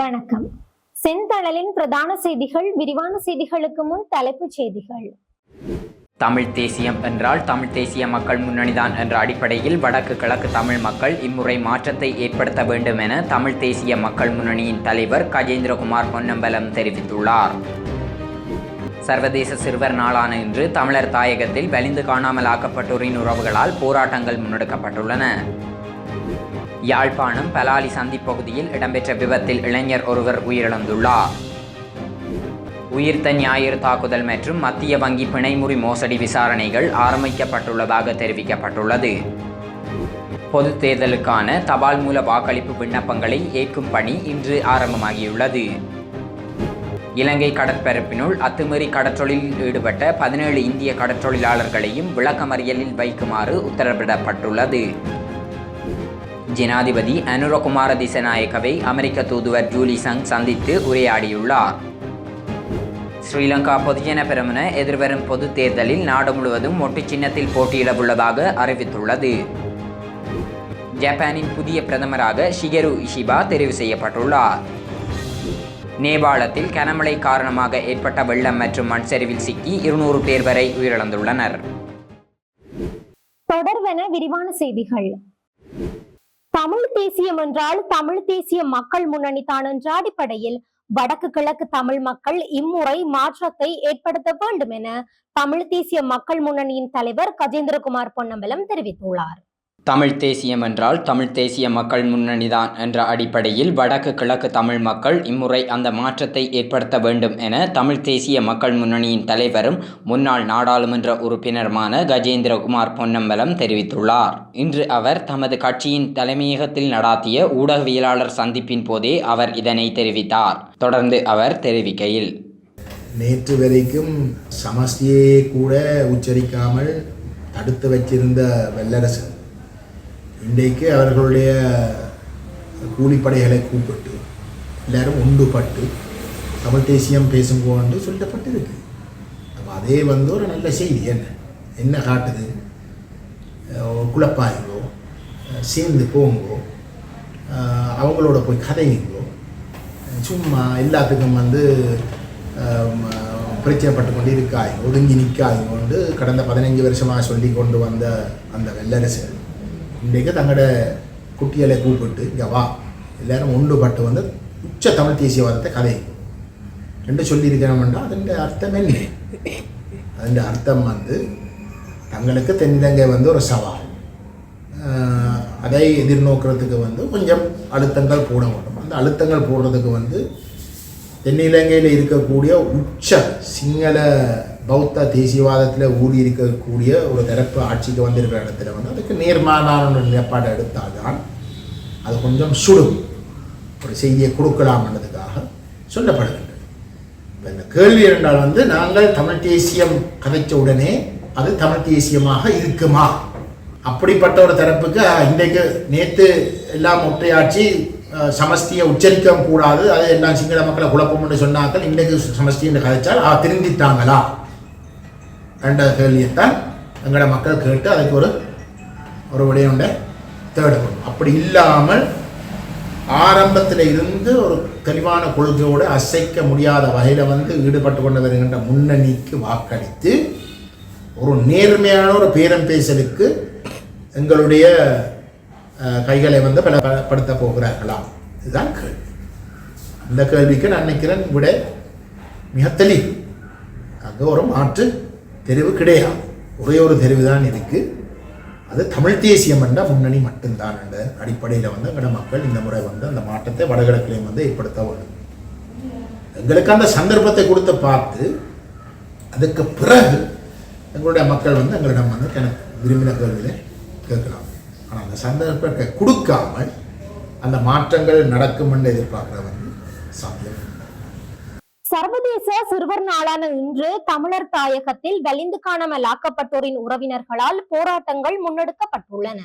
வணக்கம். செந்தளலின் பிரதான செய்திகள் விரிவான செய்திகளுக்கு முன் தலைப்புச் செய்திகள். தமிழ் தேசியம் என்றால் தமிழ் தேசிய மக்கள் முன்னணிதான் என்ற அடிப்படையில் வடக்கு கிழக்கு தமிழ் மக்கள் இம்முறை மாற்றத்தை ஏற்படுத்த வேண்டும் என தமிழ் தேசிய மக்கள் முன்னணியின் தலைவர் கஜேந்திரகுமார் பொன்னம்பலம் தெரிவித்துள்ளார். சர்வதேச சிறுவர் நாளான இன்று தமிழர் தாயகத்தில் வலிந்து காணாமல் ஆக்கப்பட்டோரின் உறவுகளால் போராட்டங்கள் முன்னெடுக்கப்பட்டுள்ளன. யாழ்ப்பாணம் பலாலி சந்திப் பகுதியில் இடம்பெற்ற விபத்தில் இளைஞர் ஒருவர் உயிரிழந்துள்ளார். உயிர்த்த ஞாயிறு தாக்குதல் மற்றும் மத்திய வங்கி பிணைமுறி மோசடி விசாரணைகள் ஆரம்பிக்கப்பட்டுள்ளதாக தெரிவிக்கப்பட்டுள்ளது. பொதுத் தேர்தலுக்கான தபால் மூல வாக்களிப்பு விண்ணப்பங்களை ஏற்கும் பணி இன்று ஆரம்பமாகியுள்ளது. இலங்கை கடற்பரப்பினுள் அத்துமீறி கடற்றொழிலில் ஈடுபட்ட பதினேழு இந்திய கடற்றொழிலாளர்களையும் விளக்கமறியலில் வைக்குமாறு உத்தரவிடப்பட்டுள்ளது. ஜனாதிபதி அனுரகுமார திசநாயக்கவை அமெரிக்க தூதுவர் ஜூலி சங் சந்தித்து உரையாடியுள்ளார். ஸ்ரீலங்கா பொதுஜன பெருமன எதிர்வரும் பொது தேர்தலில் நாடு முழுவதும் ஒட்டு சின்னத்தில் போட்டியிடவுள்ளதாக அறிவித்துள்ளது. ஜப்பானின் புதிய பிரதமராக ஷிகரு இஷிபா தெரிவு செய்யப்பட்டுள்ளார். நேபாளத்தில் கனமழை காரணமாக ஏற்பட்ட வெள்ளம் மற்றும் மண் சரிவில் சிக்கி இருநூறு பேர் வரை உயிரிழந்துள்ளனர். தொடர்வென விரிவான செய்திகள். தேசியம் என்றால் தமிழ் தேசிய மக்கள் முன்னணி தான் என்ற அடிப்படையில் வடக்கு கிழக்கு தமிழ் மக்கள் இம்முறை மாற்றத்தை ஏற்படுத்த வேண்டும் என தமிழ் தேசிய மக்கள் முன்னணியின் தலைவர் கஜேந்திரகுமார் பொன்னம்பலம் தெரிவித்துள்ளார். தமிழ் தேசியம் என்றால் தமிழ் தேசிய மக்கள் முன்னணிதான் என்ற அடிப்படையில் வடக்கு கிழக்கு தமிழ் மக்கள் இம்முறை அந்த மாற்றத்தை ஏற்படுத்த வேண்டும் என தமிழ் தேசிய மக்கள் முன்னணியின் தலைவரும் முன்னாள் நாடாளுமன்ற உறுப்பினருமான கஜேந்திரகுமார் பொன்னம்பலம் தெரிவித்துள்ளார். இன்று அவர் தமது கட்சியின் தலைமையகத்தில் நடாத்திய ஊடகவியலாளர் சந்திப்பின் போதே அவர் இதனை தெரிவித்தார். தொடர்ந்து அவர் தெரிவிக்கையில் நேற்று வரைக்கும் சமஸ்தியே கூட உச்சரிக்காமல் தடுத்து வச்சிருந்த வல்லரசு இன்றைக்கு அவர்களுடைய கூலிப்படைகளை கூப்பிட்டு எல்லாரும் ஒன்றுபட்டு தமிழ் தேசியம் பேசுங்கோன்னு சொல்லப்பட்டிருக்கு. அப்போ அதே வந்து ஒரு நல்ல செய்தி. என்ன? என்ன காட்டுது? குழப்பாயுங்கோ சேர்ந்து போங்கோ அவங்களோட போய் கதையுங்கோ சும்மா எல்லாத்துக்கும் வந்து பிரச்சனைப்பட்டு கொண்டு இருக்காய் ஒதுங்கி நிற்காய் கொண்டு கடந்த பதினஞ்சு வருஷமாக சொல்லி கொண்டு வந்த அந்த வெள்ளரசு இன்றைக்கு தங்களோட குட்டிகளை கூப்பிட்டு இங்கே வா. எல்லாரும் ஒன்றுபட்டு வந்து உச்ச தமிழ் தேசியவாதத்தை கதை. ரெண்டு சொல்லியிருக்கிறோம்னா அதன் அர்த்தம் என்ன? அதன் அர்த்தம் வந்து தங்களுக்கு தென்னிலங்கை வந்து ஒரு சவால். அதை எதிர்நோக்கிறதுக்கு வந்து கொஞ்சம் அழுத்தங்கள் போட வேண்டும். அந்த அழுத்தங்கள் போடுறதுக்கு வந்து தென்னிலங்கையில் இருக்கக்கூடிய உச்ச சிங்கள பௌத்த தேசியவாதத்தில் ஊறி இருக்கக்கூடிய ஒரு தரப்பு ஆட்சிக்கு வந்திருக்கிற இடத்துல வந்து அதுக்கு நேர்மாறான ஒரு நிலைப்பாடு எடுத்தால்தான் அது கொஞ்சம் சுடும். ஒரு செய்தியை கொடுக்கலாம்ன்றதுக்காக சொல்லப்படுகின்றது. இப்ப இந்த கேள்வி என்றால் வந்து நாங்கள் தமிழ் தேசியம் கதைச்ச உடனே அது தமிழ் தேசியமாக இருக்குமா? அப்படிப்பட்ட ஒரு தரப்புக்கு இன்றைக்கு நேற்று எல்லாம் ஒற்றையாட்சி சமஸ்தியை உச்சரிக்க கூடாது அது எல்லாம் சிங்கள மக்களை குழப்பம் என்று சொன்னாக்கள் இன்றைக்கு சமஸ்தி என்று கதைச்சால் திருந்திட்டாங்களா? என்ற கேள்வியைத்தான் எங்களோட மக்கள் கேட்டு அதுக்கு ஒரு ஒரு விடையுண்ட தேடுவோம் அப்படி இல்லாமல் ஆரம்பத்தில் இருந்து ஒரு தெளிவான கொள்கையோடு அசைக்க முடியாத வகையில் வந்து ஈடுபட்டு கொண்டு வருகின்ற முன்னணிக்கு வாக்களித்து ஒரு நேர்மையான ஒரு பேரம் பேசலுக்கு எங்களுடைய கைகளை வந்து பலப்படுத்த படுத்த போகிறார்களா இதுதான் கேள்வி அந்த கேள்விக்கு நான் நினைக்கிறேன் விட மிக தெளிவு அது ஒரு மாற்று தெரிவு கிடையாது. ஒரே ஒரு தெரிவு தான் இருக்குது அது தமிழ் தேசியம் என்ற முன்னணி மட்டும்தான் என்ற அடிப்படையில் வந்து எங்களோட மக்கள் இந்த முறை வந்து அந்த மாற்றத்தை வடகிழக்கிலையும் வந்து ஏற்படுத்த வேண்டும். எங்களுக்கு அந்த சந்தர்ப்பத்தை கொடுத்து பார்த்து அதுக்கு பிறகு எங்களுடைய மக்கள் வந்து எங்களிடம் வந்து எனக்கு விரும்பின கேள்விகளை கேட்கலாம். ஆனால் அந்த சந்தர்ப்பத்தை கொடுக்காமல் அந்த மாற்றங்கள் நடக்கும் என்று எதிர்பார்க்குற வந்து சாத்தியம் இல்லை. சர்வதேச சிறுவர் நாளான இன்று தமிழர் தாயகத்தில் வலிந்து காணாமல் ஆக்கப்பட்டோரின் உறவினர்களால் போராட்டங்கள் முன்னெடுக்கப்பட்டுள்ளன.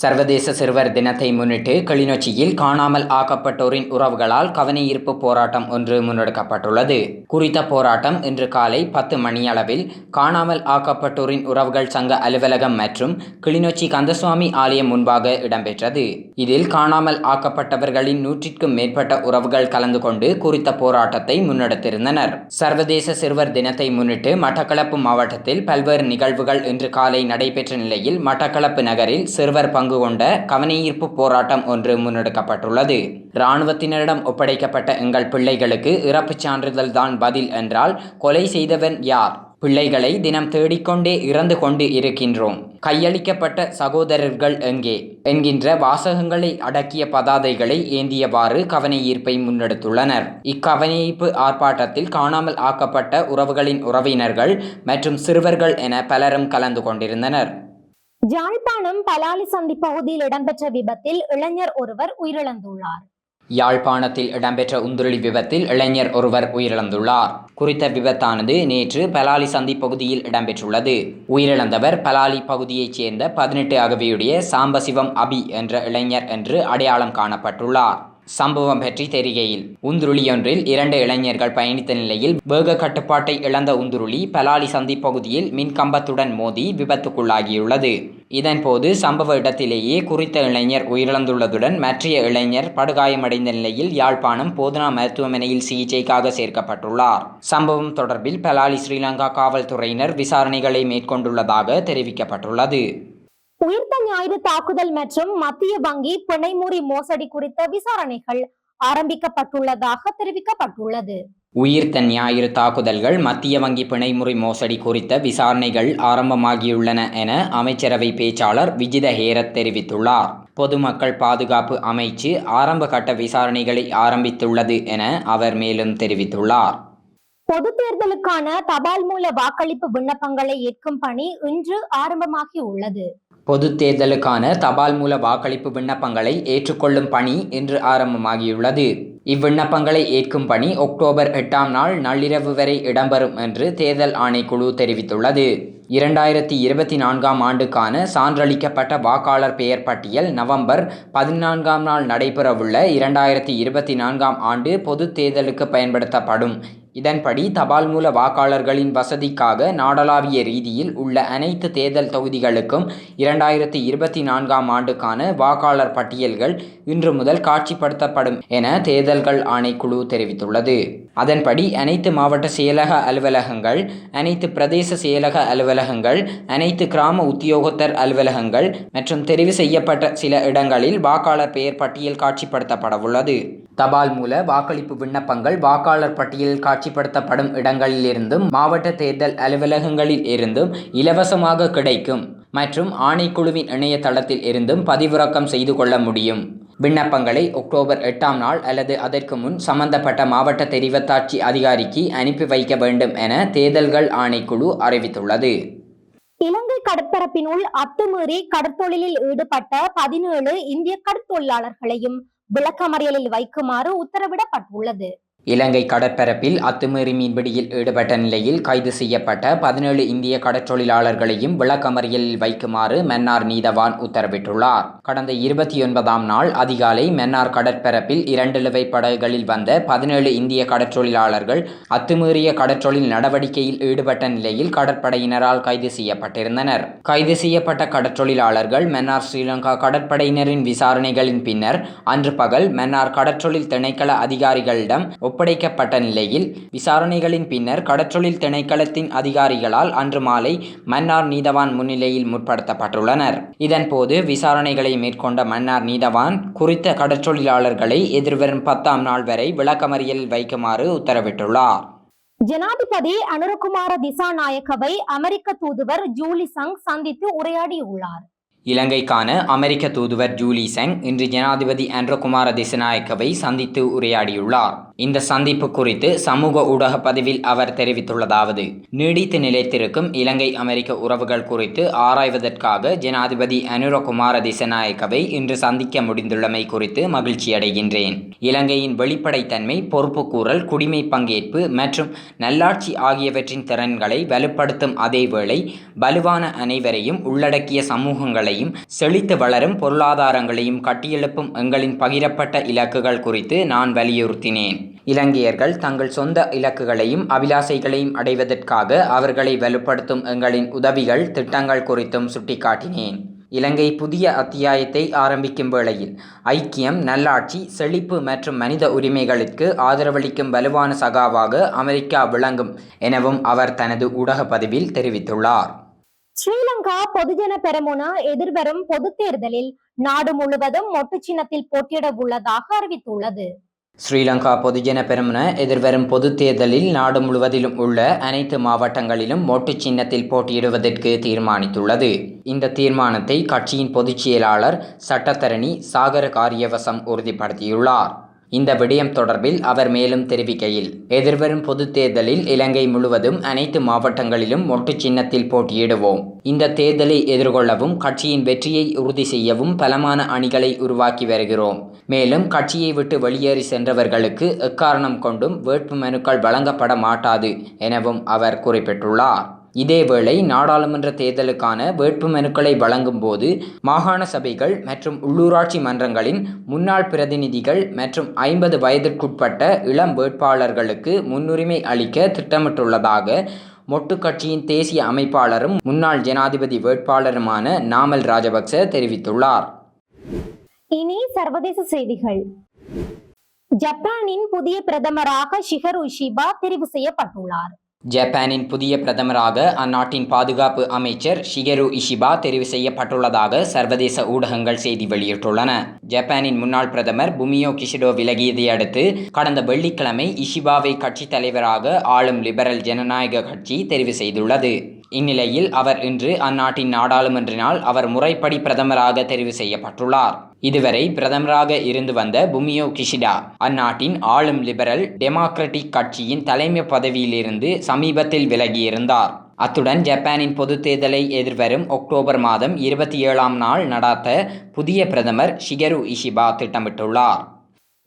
சர்வதேச சிறுவர் தினத்தை முன்னிட்டு கிளிநொச்சியில் காணாமல் ஆக்கப்பட்டோரின் உறவுகளால் கவனஈர்ப்பு போராட்டம் ஒன்று முன்னெடுக்கப்பட்டுள்ளது. குறித்த போராட்டம் இன்று காலை பத்து மணியளவில் காணாமல் ஆக்கப்பட்டோரின் உறவுகள் சங்க அலுவலகம் மற்றும் கிளிநொச்சி கந்தசுவாமி ஆலயம் முன்பாக இடம்பெற்றது. இதில் காணாமல் ஆக்கப்பட்டவர்களின் நூற்றிற்கும் மேற்பட்ட உறவுகள் கலந்து கொண்டு குறித்த போராட்டத்தை முன்னெடுத்திருந்தனர். சர்வதேச சிறுவர் தினத்தை முன்னிட்டு மட்டக்களப்பு மாவட்டத்தில் பல்வேறு நிகழ்வுகள் இன்று காலை நடைபெற்ற நிலையில் மட்டக்களப்பு நகரில் சிறுவர் பங்கு கொண்ட கவனஈர்ப்பு போராட்டம் ஒன்று முன்னெடுக்கப்பட்டுள்ளது. இராணுவத்தினரிடம் ஒப்படைக்கப்பட்ட எங்கள் பிள்ளைகளுக்கு இறப்புச் சான்றிதழ் தான் பதில் என்றால் கொலை செய்தவன் யார்? பிள்ளைகளை தினம் தேடிக்கொண்டே இறந்து கொண்டு இருக்கின்றோம். கையளிக்கப்பட்ட சகோதரர்கள் எங்கே? என்கின்ற வாசகங்களை அடக்கிய பதாதைகளை ஏந்தியவாறு கவனையீர்ப்பை முன்னெடுத்துள்ளனர். இக்கவனஈர்ப்பு ஆர்ப்பாட்டத்தில் காணாமல் ஆக்கப்பட்ட உறவுகளின் உறவினர்கள் மற்றும் சிறுவர்கள் என பலரும் கலந்து கொண்டிருந்தனர். யாழ்ப்பாணம் பலாலி சந்தி பகுதியில் இடம்பெற்ற விபத்தில் இளைஞர் ஒருவர் உயிரிழந்துள்ளார். யாழ்ப்பாணத்தில் இடம்பெற்ற உந்துருளி விபத்தில் இளைஞர் ஒருவர் உயிரிழந்துள்ளார். குறித்த விபத்தானது நேற்று பலாலி சந்தி பகுதியில் இடம்பெற்றுள்ளது. உயிரிழந்தவர் பலாலி பகுதியைச் சேர்ந்த பதினெட்டு அகவியுடைய சாம்பசிவம் அபி என்ற இளைஞர் என்று அடையாளம் காணப்பட்டுள்ளார். சம்பவம் பற்றி தெரிகையில் உந்துருளியொன்றில் இரண்டு இளைஞர்கள் பயணித்த நிலையில் வேக கட்டுப்பாட்டை இழந்த உந்துருளி பலாலி சந்தி பகுதியில் மின்கம்பத்துடன் மோதி விபத்துக்குள்ளாகியுள்ளது. இதன்போது சம்பவ இடத்திலேயே குறித்த இளைஞர் உயிரிழந்துள்ளதுடன் மற்றைய இளைஞர் படுகாயமடைந்த நிலையில் யாழ்ப்பாணம் போதனா மருத்துவமனையில் சிகிச்சைக்காக சேர்க்கப்பட்டுள்ளார். சம்பவம் தொடர்பில் பலாலி ஸ்ரீலங்கா காவல்துறையினர் விசாரணைகளை மேற்கொண்டுள்ளதாக தெரிவிக்கப்பட்டுள்ளது. உயிர்த்த ஞாயிறு தாக்குதல் மற்றும் மத்திய வங்கி பிணைமுறி மோசடி குறித்த விசாரணைகள் ஆரம்பிக்கப்பட்டுள்ளதாக தெரிவிக்கப்பட்டுள்ளது. உயிர்த்த ஞாயிறு தாக்குதல்கள் மத்திய வங்கி பிணைமுறை மோசடி குறித்த விசாரணைகள் ஆரம்பமாகியுள்ளன என அமைச்சரவை பேச்சாளர் விஜித ஹேரத் தெரிவித்துள்ளார். பொதுமக்கள் பாதுகாப்பு அமைச்சு ஆரம்ப கட்ட விசாரணைகளை ஆரம்பித்துள்ளது என அவர் மேலும் தெரிவித்துள்ளார். பொது தேர்தலுக்கான தபால் மூல வாக்களிப்பு விண்ணப்பங்களை ஏற்கும் பணி இன்று ஆரம்பமாகி உள்ளது பொது தேர்தலுக்கான தபால் மூல வாக்களிப்பு விண்ணப்பங்களை ஏற்றுக்கொள்ளும் பணி இன்று ஆரம்பமாகியுள்ளது. இவ்விண்ணப்பங்களை ஏற்கும் பணி அக்டோபர் எட்டாம் நாள் நள்ளிரவு வரை இடம்பெறும் என்று தேர்தல் ஆணைக்குழு தெரிவித்துள்ளது. இரண்டாயிரத்தி இருபத்தி நான்காம் ஆண்டுக்கான சான்றளிக்கப்பட்ட வாக்காளர் பெயர் பட்டியல் நவம்பர் பதினான்காம் நாள் நடைபெறவுள்ள இரண்டாயிரத்தி இருபத்தி நான்காம் ஆண்டு பொது தேர்தலுக்கு பயன்படுத்தப்படும். இதன்படி தபால் மூல வாக்காளர்களின் வசதிக்காக நாடளாவிய ரீதியில் உள்ள அனைத்து தேர்தல் தொகுதிகளுக்கும் இரண்டாயிரத்தி இருபத்தி நான்காம் ஆண்டுக்கான வாக்காளர் பட்டியல்கள் இன்று முதல் காட்சிப்படுத்தப்படும் என தேர்தல்கள் ஆணைக்குழு தெரிவித்துள்ளது. அதன்படி அனைத்து மாவட்ட செயலக அலுவலகங்கள் அனைத்து பிரதேச செயலக அலுவலகங்கள் அனைத்து கிராம உத்தியோகத்தர் அலுவலகங்கள் மற்றும் தெரிவு செய்யப்பட்ட சில இடங்களில் வாக்காளர் பெயர் பட்டியல் காட்சிப்படுத்தப்படவுள்ளது. தபால் மூல வாக்களிப்பு விண்ணப்பங்கள் வாக்காளர் பட்டியலில் காட்சிப்படுத்தப்படும் இடங்களிலிருந்தும் மாவட்ட தேர்தல் அலுவலகங்களில் இருந்தும் இலவசமாக கிடைக்கும் மற்றும் ஆணைக்குழுவின் இணையதளத்தில் இருந்தும் பதிவிறக்கம் செய்து கொள்ள முடியும். விண்ணப்பங்களை அக்டோபர் எட்டாம் நாள் அல்லது அதற்கு முன் சம்பந்தப்பட்ட மாவட்ட தெரிவத்தாட்சி அதிகாரிக்கு அனுப்பி வைக்க வேண்டும் என தேர்தல்கள் ஆணைக்குழு அறிவித்துள்ளது. இலங்கை கடற்பரப்பினுள் அத்துமீறி கடற்தொழிலில் ஈடுபட்ட பதினேழு இந்திய கடற்தொழிலாளர்களையும் விளக்கமறியலில் வைக்குமாறு உத்தரவிடப்பட்டுள்ளது. இலங்கை கடற்பரப்பில் அத்துமீறி மீன்பிடியில் ஈடுபட்ட நிலையில் கைது செய்யப்பட்ட பதினேழு இந்திய கடற்றொழிலாளர்களையும் விளக்கமறியலில் வைக்குமாறு மன்னார் நீதவான் உத்தரவிட்டுள்ளார். கடந்த இருபத்தி ஒன்பதாம் நாள் அதிகாலை மன்னார் கடற்பரப்பில் இரண்டு படகுகளில் வந்த பதினேழு இந்திய கடற்றொழிலாளர்கள் அத்துமீறிய கடற்றொழில் நடவடிக்கையில் ஈடுபட்ட நிலையில் கடற்படையினரால் கைது செய்யப்பட்டிருந்தனர். கைது செய்யப்பட்ட கடற்றொழிலாளர்கள் மன்னார் ஸ்ரீலங்கா கடற்படையினரின் விசாரணைகளின் பின்னர் அன்று பகல் மன்னார் கடற்றொழில் திணைக்கள அதிகாரிகளிடம் ஒப்படைக்கப்பட்ட நிலையில் விசாரணைகளின் பின்னர் கடற்றொழில் திணைக்களத்தின் அதிகாரிகளால் அன்று மாலை மன்னார் நீதவான் முன்னிலையில் முற்படுத்தப்பட்டுள்ளனர். இதன்போது விசாரணைகளை மேற்கொண்ட மன்னார் நீதவான் குறித்த கடற்றொழிலாளர்களை எதிர்வரும் பத்தாம் நாள் வரை விளக்கமறியலில் வைக்குமாறு உத்தரவிட்டுள்ளார். ஜனாதிபதி அனுரகுமார திசாநாயக்கவை அமெரிக்க தூதுவர் ஜூலி சங் சந்தித்து உரையாடியுள்ளார். இலங்கைக்கான அமெரிக்க தூதுவர் ஜூலி செங் இன்று ஜனாதிபதி ஆண்ட்ரோகுமார திசநாயக்கவை சந்தித்து உரையாடியுள்ளார். இந்த சந்திப்பு குறித்து சமூக ஊடக பதிவில் அவர் தெரிவித்துள்ளதாவது. நீடித்து நிலைத்திருக்கும் இலங்கை அமெரிக்க உறவுகள் குறித்து ஆராய்வதற்காக ஜனாதிபதி அனுரகுமார திசநாயக்கவை இன்று சந்திக்க முடிந்துள்ளமை குறித்து மகிழ்ச்சியடைகின்றேன். இலங்கையின் வெளிப்படைத்தன்மை பொறுப்புக்கூறல் குடிமை பங்கேற்பு மற்றும் நல்லாட்சி ஆகியவற்றின் திறன்களை வலுப்படுத்தும் அதேவேளை வலுவான அனைவரையும் உள்ளடக்கிய சமூகங்களையும் செழித்து வளரும் பொருளாதாரங்களையும் கட்டியெழுப்பும் எங்களின் பகிரப்பட்ட இலக்குகள் குறித்து நான் வலியுறுத்தினேன். இலங்கையர்கள் தங்கள் சொந்த இலக்குகளையும் அபிலாசைகளையும் அடைவதற்காக அவர்களை வலுப்படுத்தும் எங்களின் உதவிகள் திட்டங்கள் குறித்தும் சுட்டிக்காட்டினேன். இலங்கை புதிய அத்தியாயத்தை ஆரம்பிக்கும் வேளையில் ஐக்கியம் நல்லாட்சி செழிப்பு மற்றும் மனித உரிமைகளுக்கு ஆதரவளிக்கும் வலுவான சகாவாக அமெரிக்கா விளங்கும் எனவும் அவர் தனது ஊடக பதிவில் தெரிவித்துள்ளார். ஸ்ரீலங்கா பொதுஜன பெரமுனா எதிர்வரும் பொதுத் தேர்தலில் நாடு முழுவதும் மொட்டு சின்னத்தில் போட்டியிட உள்ளதாக அறிவித்துள்ளது. ஸ்ரீலங்கா பொதுஜன பெருமன எதிர்வரும் பொதுத் தேர்தலில் நாடு முழுவதிலும் உள்ள அனைத்து மாவட்டங்களிலும் மொட்டு சின்னத்தில் போட்டியிடுவதற்கு தீர்மானித்துள்ளது. இந்த தீர்மானத்தை கட்சியின் பொதுச் செயலாளர் சட்டத்தரணி சாகர காரியவசம் உறுதிப்படுத்தியுள்ளார். இந்த விடயம் தொடர்பில் அவர் மேலும் தெரிவிக்கையில் எதிர்வரும் பொதுத் தேர்தலில் இலங்கை முழுவதும் அனைத்து மாவட்டங்களிலும் ஒட்டு சின்னத்தில் போட்டியிடுவோம். இந்த தேர்தலை எதிர்கொள்ளவும் கட்சியின் வெற்றியை உறுதி செய்யவும் பலமான அணிகளை உருவாக்கி வருகிறோம். மேலும் கட்சியை விட்டு வெளியேறி சென்றவர்களுக்கு எக்காரணம் கொண்டும் வேட்பு மனுக்கள் வழங்கப்பட மாட்டாது எனவும் அவர் குறிப்பிட்டுள்ளார். இதேவேளை நாடாளுமன்ற தேர்தலுக்கான வேட்புமனுக்களை வழங்கும் போது மாகாண சபைகள் மற்றும் உள்ளூராட்சி மன்றங்களின் முன்னாள் பிரதிநிதிகள் மற்றும் ஐம்பது வயதிற்குட்பட்ட இளம் வேட்பாளர்களுக்கு முன்னுரிமை அளிக்க திட்டமிட்டுள்ளதாக மொட்டு கட்சியின் தேசிய அமைப்பாளரும் முன்னாள் ஜனாதிபதி வேட்பாளருமான நாமல் ராஜபக்ச தெரிவித்துள்ளார். இனி சர்வதேச செய்திகள். ஜப்பானின் புதிய பிரதமராக ஷிகரு உஷிபா தெரிவு செய்யப்பட்டுள்ளார். ஜப்பானின் புதிய பிரதமராக அந்நாட்டின் பாதுகாப்பு அமைச்சர் ஷிகரு இஷிபா தெரிவு செய்யப்பட்டுள்ளதாக சர்வதேச ஊடகங்கள் செய்தி வெளியிட்டுள்ளன. ஜப்பானின் முன்னாள் பிரதமர் புமியோ கிஷிடோ விலகியதை அடுத்து கடந்த வெள்ளிக்கிழமை இஷிபாவை கட்சித் தலைவராக ஆளும் லிபரல் ஜனநாயக கட்சி தெரிவு செய்துள்ளது. இந்நிலையில் அவர் இன்று அந்நாட்டின் நாடாளுமன்றினால் அவர் முறைப்படி பிரதமராக தெரிவு செய்யப்பட்டுள்ளார். இதுவரை பிரதமராக இருந்து வந்த புமியோ கிஷிடா அந்நாட்டின் ஆளும் லிபரல் டெமோக்ராட்டிக் கட்சியின் தலைமை பதவியிலிருந்து சமீபத்தில் விலகியிருந்தார். அத்துடன் ஜப்பானின் பொதுத் தேர்தலை எதிர்வரும் அக்டோபர் மாதம் இருபத்தி ஏழாம் நாள் நடாத்த புதிய பிரதமர் ஷிகரு இஷிபா திட்டமிட்டுள்ளார்.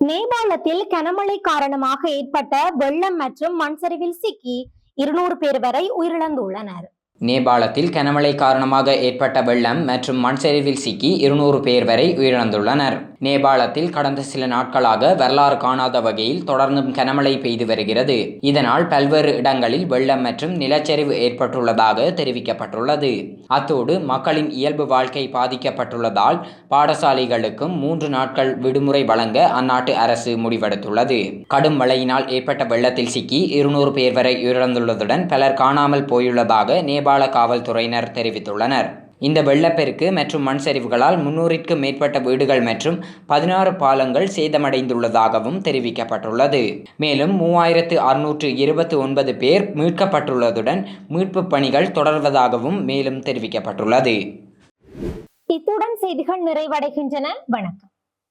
நேபாளத்தில் கனமழை காரணமாக ஏற்பட்ட வெள்ளம் மற்றும் மண்சரிவில் சிக்கி இருநூறு பேர் வரை உயிரிழந்துள்ளனர். நேபாளத்தில் கனமழை காரணமாக ஏற்பட்ட வெள்ளம் மற்றும் மண்சரிவில் சிக்கி இருநூறு பேர் வரை உயிரிழந்துள்ளனர். நேபாளத்தில் கடந்த சில நாட்களாக வரலாறு காணாத வகையில் தொடர்ந்தும் கனமழை பெய்து வருகிறது. இதனால் பல்வேறு இடங்களில் வெள்ளம் மற்றும் நிலச்சரிவு ஏற்பட்டுள்ளதாக தெரிவிக்கப்பட்டுள்ளது. அத்தோடு மக்களின் இயல்பு வாழ்க்கை பாதிக்கப்பட்டுள்ளதால் பாடசாலைகளுக்கும் மூன்று நாட்கள் விடுமுறை வழங்க அந்நாட்டு அரசு முடிவெடுத்துள்ளது. கடும் மழையினால் ஏற்பட்ட வெள்ளத்தில் சிக்கி இருநூறு பேர் வரை உயிரிழந்துள்ளதுடன் பலர் காணாமல் போயுள்ளதாக நேபாள காவல்துறையினர் தெரிவித்துள்ளனர். இந்த வெள்ளப்பெருக்கு மற்றும் மண் சரிவுகளால் முன்னூறிற்கு மேற்பட்ட வீடுகள் மற்றும் பதினாறு பாலங்கள் சேதமடைந்துள்ளதாகவும் தெரிவிக்கப்பட்டுள்ளது. மேலும் மூவாயிரத்து அறுநூற்று இருபத்தி ஒன்பது பேர் மீட்கப்பட்டுள்ளதுடன் மீட்பு பணிகள் தொடர்வதாகவும் மேலும் தெரிவிக்கப்பட்டுள்ளது. இத்துடன் செய்திகள் நிறைவடைகின்றன. வணக்கம்.